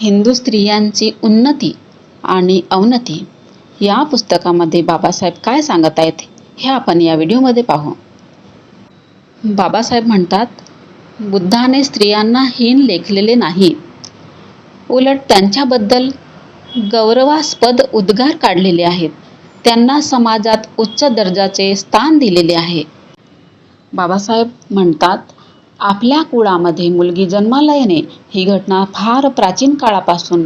हिंदू स्त्रियांची उन्नती आणि अवनती या पुस्तकामध्ये बाबासाहेब काय सांगत आहेत हे आपण या व्हिडिओमध्ये पाहू. बाबासाहेब म्हणतात बुद्धाने स्त्रियांना हीन लेखलेले नाही. उलट त्यांच्याबद्दल गौरवास्पद उद्गार काढलेले आहेत. त्यांना समाजात उच्च दर्जाचे स्थान दिलेले आहे. बाबासाहेब म्हणतात आपल्या कुळामध्ये मुलगी जन्माला येणे ही घटना फार प्राचीन काळापासून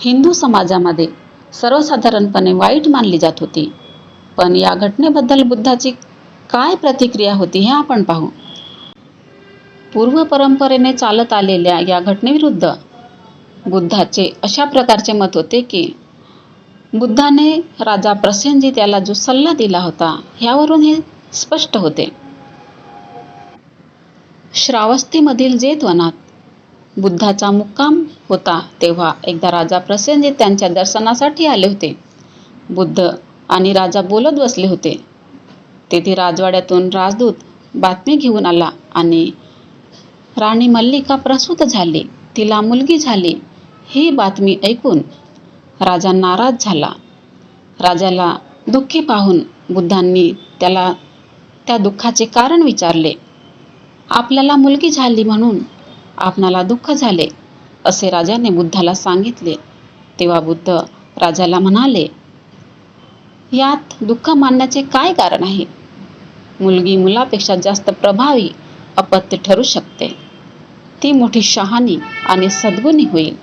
हिंदू समाजामध्ये सर्वसाधारणपणे वाईट मानली जात होती. पण या घटनेबद्दल बुद्धाची काय प्रतिक्रिया होती हे आपण पाहू. पूर्व परंपरेने चालत आलेल्या या घटनेविरुद्ध बुद्धाचे अशा प्रकारचे मत होते की बुद्धाने राजा प्रसेनजीत याला जो सल्ला दिला होता ह्यावरून हे स्पष्ट होते. श्रावस्तीमधील जेतवनात बुद्धाचा मुक्काम होता तेव्हा एकदा राजा प्रसेनजीत त्यांच्या दर्शनासाठी आले होते. बुद्ध आणि राजा बोलत बसले होते. तेथे राजवाड्यातून राजदूत बातमी घेऊन आला आणि राणी मल्लिका प्रसूत झाली तिला मुलगी झाली ही बातमी ऐकून राजा नाराज झाला. राजाला दुःखी पाहून बुद्धांनी त्याला त्या दुःखाचे कारण विचारले. आपल्याला मुलगी झाली म्हणून आपणाला दुःख झाले असे राजाने बुद्धाला सांगितले. तेव्हा बुद्ध राजाला म्हणाले यात दुःख मानण्याचे काय कारण आहे? मुलगी मुलापेक्षा जास्त प्रभावी अपत्य ठरू शकते. ती मोठी शहाणी आणि सद्गुणी होईल.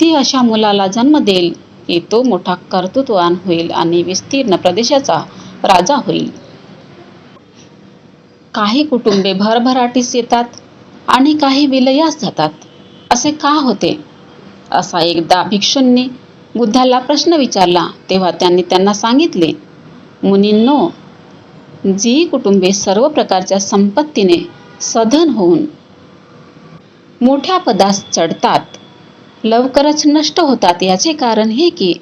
ती अशा मुलाला जन्म देईल की तो मोठा कर्तृत्ववान होईल आणि विस्तीर्ण प्रदेशाचा राजा होईल. काही कुटुंबे भरभराटीस येतात आणि काही विलयास जातात. असे का होते? असा एकदा भिक्षूंनी बुद्धाला प्रश्न विचारला तेव्हा त्यांनी त्यांना सांगितले मुनींनो जी कुटुंबे सर्व प्रकारच्या संपत्तीने सधन होऊन मोठ्या पदास चढतात लवकरच नष्ट होतात. याचे कारण हे की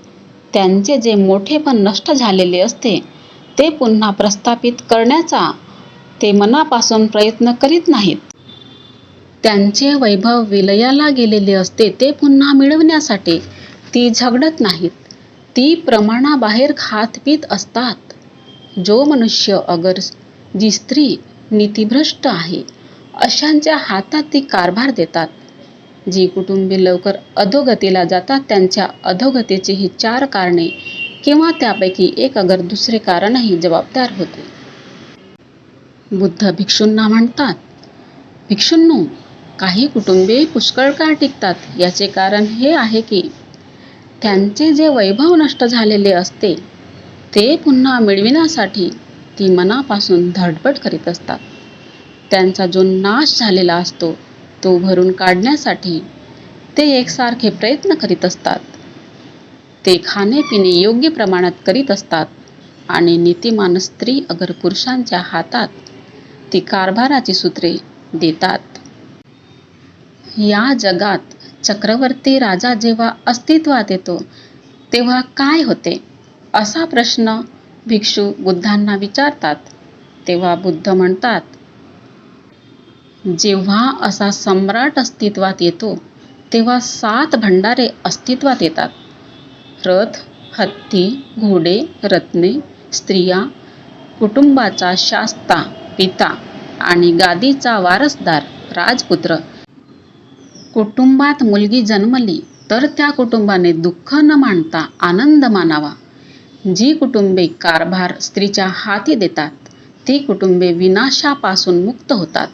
त्यांचे जे मोठेपण नष्ट झालेले असते ते पुन्हा प्रस्थापित करण्याचा ते मनापासून प्रयत्न करीत नाहीत. त्यांचे वैभव विलयाला गेलेले असते ते पुन्हा मिळवण्यासाठी ती झगडत नाहीत. ती प्रमाणाबाहेर खात पीत असतात. जो मनुष्य अगर जी स्त्री नीतिभ्रष्ट आहे अशांच्या हातात ती कारभार देतात. जी कुटुंबे लवकर अधोगतीला जातात त्यांच्या अधोगतीची ही चार कारणे किंवा त्यापैकी एक अगर दुसरे कारणही जबाबदार होते. बुद्ध भिक्षूंना म्हणतात भिक्षूंनो काही कुटुंबे पुष्कळ काळ टिकतात याचे कारण हे आहे की त्यांचे जे वैभव नष्ट झालेले असते ते पुन्हा मिळविण्यासाठी ती मनापासून धडपड करीत असतात. त्यांचा जो नाश झालेला असतो तो भरून काढण्यासाठी ते एकसारखे प्रयत्न करीत असतात. ते खाणेपिणे योग्य प्रमाणात करीत असतात आणि नीतिमान स्त्री अगर पुरुषांच्या हातात ती कारभाराची सूत्रे देतात. या जगात चक्रवर्ती राजा जेव्हा अस्तित्वात येतो तेव्हा काय होते? असा प्रश्न भिक्षू बुद्धांना विचारतात. तेव्हा बुद्ध म्हणतात जेव्हा असा सम्राट अस्तित्वात येतो तेव्हा सात भंडारे अस्तित्वात येतात. रथ हत्ती घोडे रत्ने स्त्रिया कुटुंबाचा शास्ता पिता आणि गादीचा वारसदार राजपुत्र. कुटुंबात मुलगी जन्मली तर त्या कुटुंबाने दुःख न मानता आनंद मानावा. जी कुटुंबे कारभार स्त्रीच्या हाती देतात ती कुटुंबे विनाशापासून मुक्त होतात.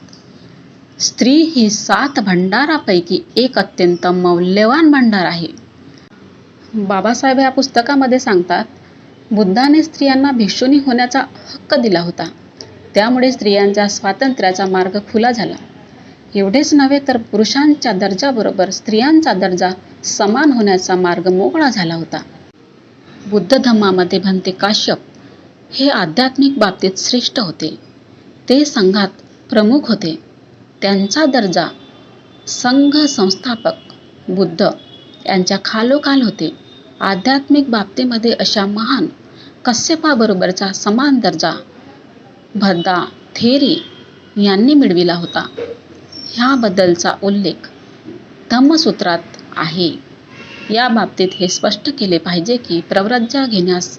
स्त्री ही सात भंडारापैकी एक अत्यंत मौल्यवान भंडार आहे. बाबासाहेब या पुस्तकामध्ये सांगतात बुद्धाने स्त्रियांना भिक्षुणी होण्याचा हक्क दिला होता. त्यामुळे स्त्रियांच्या स्वातंत्र्याचा मार्ग खुला झाला. एवढेच नव्हे तर पुरुषांच्या दर्जाबरोबर स्त्रियांचा दर्जा समान होण्याचा मार्ग मोकळा झाला होता. बुद्ध धम्मामध्ये भंते काश्यप हे आध्यात्मिक बाबतीत श्रेष्ठ होते. ते संघात प्रमुख होते. त्यांचा दर्जा संघ संस्थापक बुद्ध यांच्या खालोखाल होते. आध्यात्मिक बाबतीमध्ये अशा महान कश्यपाबरोबरचा समान दर्जा भद्दा थेरी यांनी मिळविला होता. ह्याबद्दलचा उल्लेख धम्मसूत्रात आहे. या बाबतीत हे स्पष्ट केले पाहिजे की प्रव्रज्या घेण्यास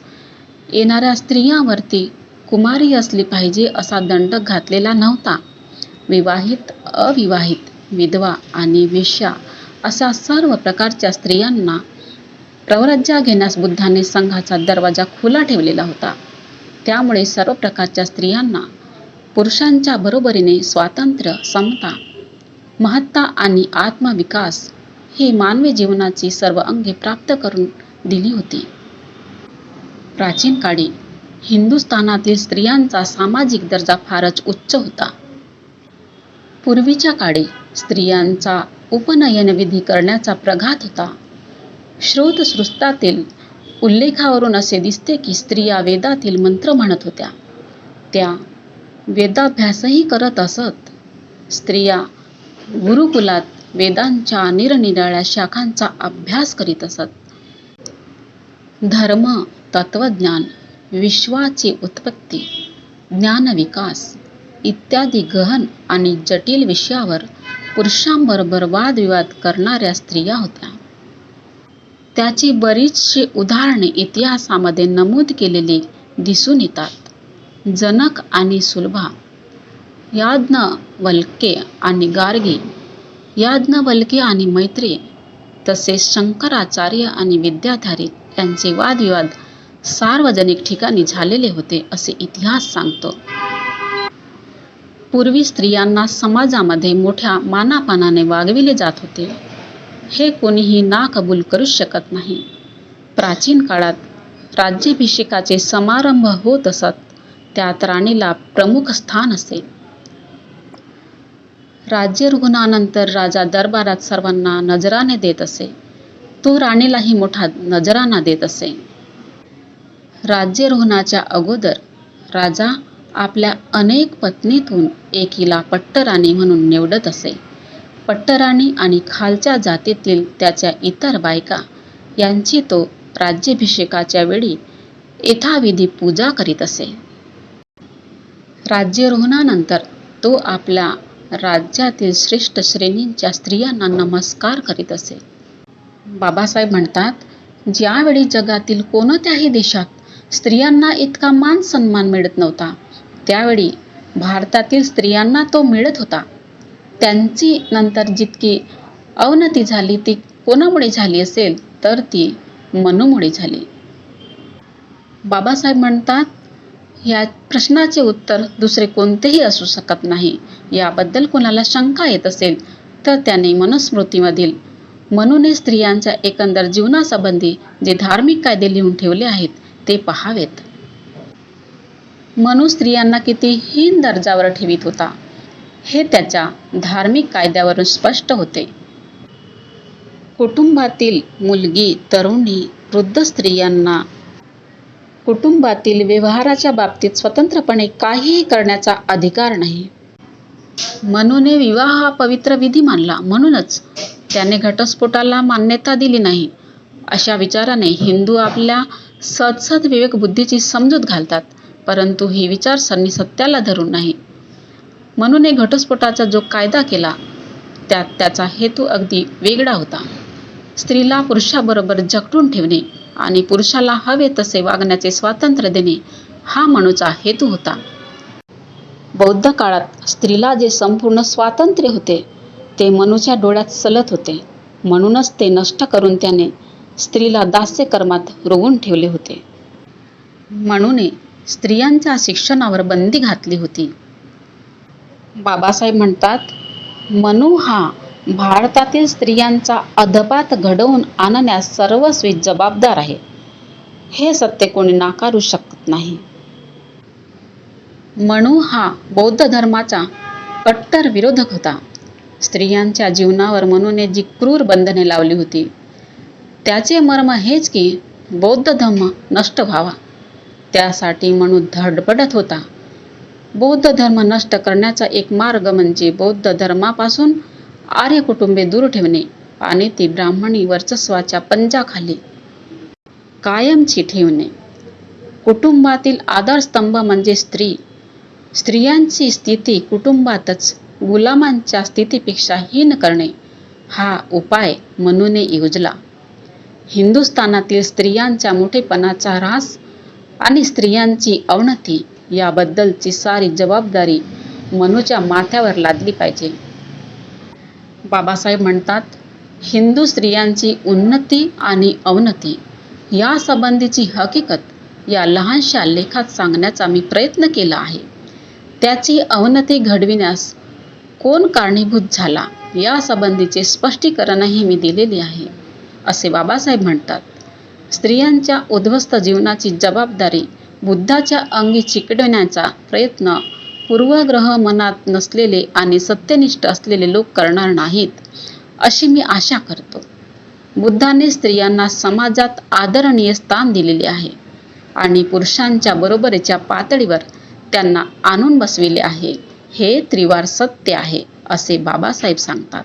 येणाऱ्या स्त्रियांवरती कुमारी असली पाहिजे असा दंड घातलेला नव्हता. विवाहित अविवाहित विधवा आणि वेश्या अशा सर्व प्रकारच्या स्त्रियांना प्रव्रज्या घेण्यास बुद्धाने संघाचा दरवाजा खुला ठेवलेला होता. त्यामुळे सर्व प्रकारच्या स्त्रियांना पुरुषांच्या बरोबरीने स्वातंत्र्य समता महत्ता आणि आत्मविकास ही मानवी जीवनाची सर्व अंगे प्राप्त करून दिली होती. प्राचीन काळी हिंदुस्थानातील स्त्रियांचा सामाजिक दर्जा फारच उच्च होता. पूर्वीच्या काळी स्त्रियांचा उपनयन विधी करण्याचा प्रघात होता. श्रोतसृष्टातील उल्लेखावरून असे दिसते की स्त्रिया वेदातील मंत्र म्हणत होत्या. त्या वेदाभ्यासही करत असत. स्त्रिया गुरुकुलात वेदांच्या निरनिराळ्या शाखांचा अभ्यास करीत असत. धर्म तत्वज्ञान विश्वाची उत्पत्ती ज्ञानविकास इत्यादी गहन आणि जटिल विषयावर पुरुषांबरोबर वादविवाद करणाऱ्या स्त्रिया होत्या. त्याची बरीचशी उदाहरणे इतिहासामध्ये नमूद केलेली दिसून येतात. जनक आणि सुलभा याज्ञवल्के आणि गार्गी याज्ञवल्के आणि मैत्री तसेच शंकराचार्य आणि विद्याधारी यांचे वादविवाद सार्वजनिक ठिकाणी झालेले होते असे इतिहास सांगतो. पूर्वी स्त्रियांना समाजामध्ये मोठ्या मानापानाने वागविले जात होते. हे कोणीही ना कबूल करू शकत नाही. प्राचीन काळात राज्याभिषेकाचे समारंभ होत असत त्यात राणीला प्रमुख स्थान असे. राज्यारोहणानंतर राजा दरबारात सर्वांना नजराने देत असे. तो राणीलाही मोठा नजराना देत असे. राज्यरोहणाच्या अगोदर राजा आपल्या अनेक पत्नीतून एकीला पट्टराणी म्हणून निवडत असे. पट्टराणी आणि खालच्या जातीतील त्याच्या इतर बायका यांची तो राज्याभिषेकाच्या वेळी यथाविधी पूजा करीत असे. राज्यारोहणानंतर तो आपल्या राज्यातील श्रेष्ठ श्रेणींच्या स्त्रियांना नमस्कार करीत असे. बाबासाहेब म्हणतात ज्यावेळी जगातील कोणत्याही देशात स्त्रियांना इतका मान सन्मान मिळत नव्हता त्यावेळी भारतातील स्त्रियांना तो मिळत होता. त्यांची नंतर जितकी अवनती झाली ती कोणामुळे झाली असेल तर ती मनूमुळे झाली. बाबासाहेब म्हणतात या प्रश्नाचे उत्तर दुसरे कोणतेही असू शकत नाही. याबद्दल कोणाला शंका येत असेल तर त्याने मनुस्मृतीमधील मनूने स्त्रियांच्या एकंदर जीवनासंबंधी जे धार्मिक कायदे लिहून ठेवले आहेत ते पहावेत. मनु स्त्रियांना किती हीन दर्जावर ठेवित होता. हे त्याच्या धार्मिक कायद्यावरून स्पष्ट होते. कुटुंबातील मुलगी तरुणी वृद्ध स्त्रियांना कुटुंबातील व्यवहाराच्या बाबतीत स्वतंत्रपणे काहीही करण्याचा अधिकार नाही. मनूने विवाह हा पवित्र विधी मानला. म्हणूनच त्याने घटस्फोटाला मान्यता दिली नाही. अशा विचाराने हिंदू आपल्या सदसद विवेक बुद्धीची समजूत घालतात परंतु ही विचारसरणी सत्याला धरून नाही. मनूने घटस्फोटाचा जो कायदा केला त्यात त्याचा हेतू अगदी वेगळा होता. स्त्रीला पुरुषाबरोबर झगडून ठेवणे आणि पुरुषाला हवे तसे वागण्याचे स्वातंत्र्य देणे हा मनूचा हेतू होता. बौद्ध काळात स्त्रीला जे संपूर्ण स्वातंत्र्य होते ते मनूच्या डोळ्यात सलत होते. म्हणूनच ते नष्ट करून त्याने स्त्रीला दास्य कर्मात रोवून ठेवले होते. म्हणून स्त्रियांच्या शिक्षणावर बंदी घातली होती. बाबासाहेब म्हणतात मनू हा भारतातील स्त्रियांचा अधपात घडवून आणण्यास सर्वस्वी जबाबदार आहे. हे सत्य कोणी नाकारू शकत नाही. मनू हा बौद्ध धर्माचा कट्टर विरोधक होता. स्त्रियांच्या जीवनावर मनूने जी क्रूर बंधने लावली होती त्याचे मर्म हेच की बौद्ध धर्म नष्ट व्हावा. त्यासाठी मनू धडपडत होता. बौद्ध धर्म नष्ट करण्याचा एक मार्ग म्हणजे बौद्ध धर्मापासून आर्य कुटुंबे दूर ठेवणे आणि ती ब्राह्मणी वर्चस्वाच्या पंजाखाली कायमची ठेवणे. कुटुंबातील आधारस्तंभ म्हणजे स्त्री. स्त्रियांची स्थिती कुटुंबातच गुलामांच्या स्थितीपेक्षा हीन करणे हा उपाय मनूने योजला. हिंदुस्थानातील स्त्रियांच्या मोठेपणाचा ऱ्हास आणि स्त्रियांची अवनती याबद्दलची सारी जबाबदारी मनूच्या माथ्यावर लादली पाहिजे. बाबासाहेब म्हणतात हिंदू स्त्रियांची उन्नती आणि अवनती या संबंधीची हकीकत या लहानशा लेखात सांगण्याचा मी प्रयत्न केला आहे. त्याची अवनती घडविण्यास कोण कारणीभूत झाला या संबंधीचे स्पष्टीकरणही मी दिलेले आहे असे बाबासाहेब म्हणतात. स्त्रियांच्या उद्ध्वस्त जीवनाची जबाबदारी बुद्धाच्या अंगी चिकटवण्याचा प्रयत्न पूर्वग्रह मनात नसलेले आणि सत्यनिष्ठ असलेले लोक करणार नाहीत अशी मी आशा करतो. बुद्धाने स्त्रियांना समाजात आदरणीय स्थान दिलेले आहे आणि पुरुषांच्या बरोबरीच्या पातळीवर त्यांना आणून बसविले आहे. हे त्रिवार सत्य आहे असे बाबासाहेब सांगतात.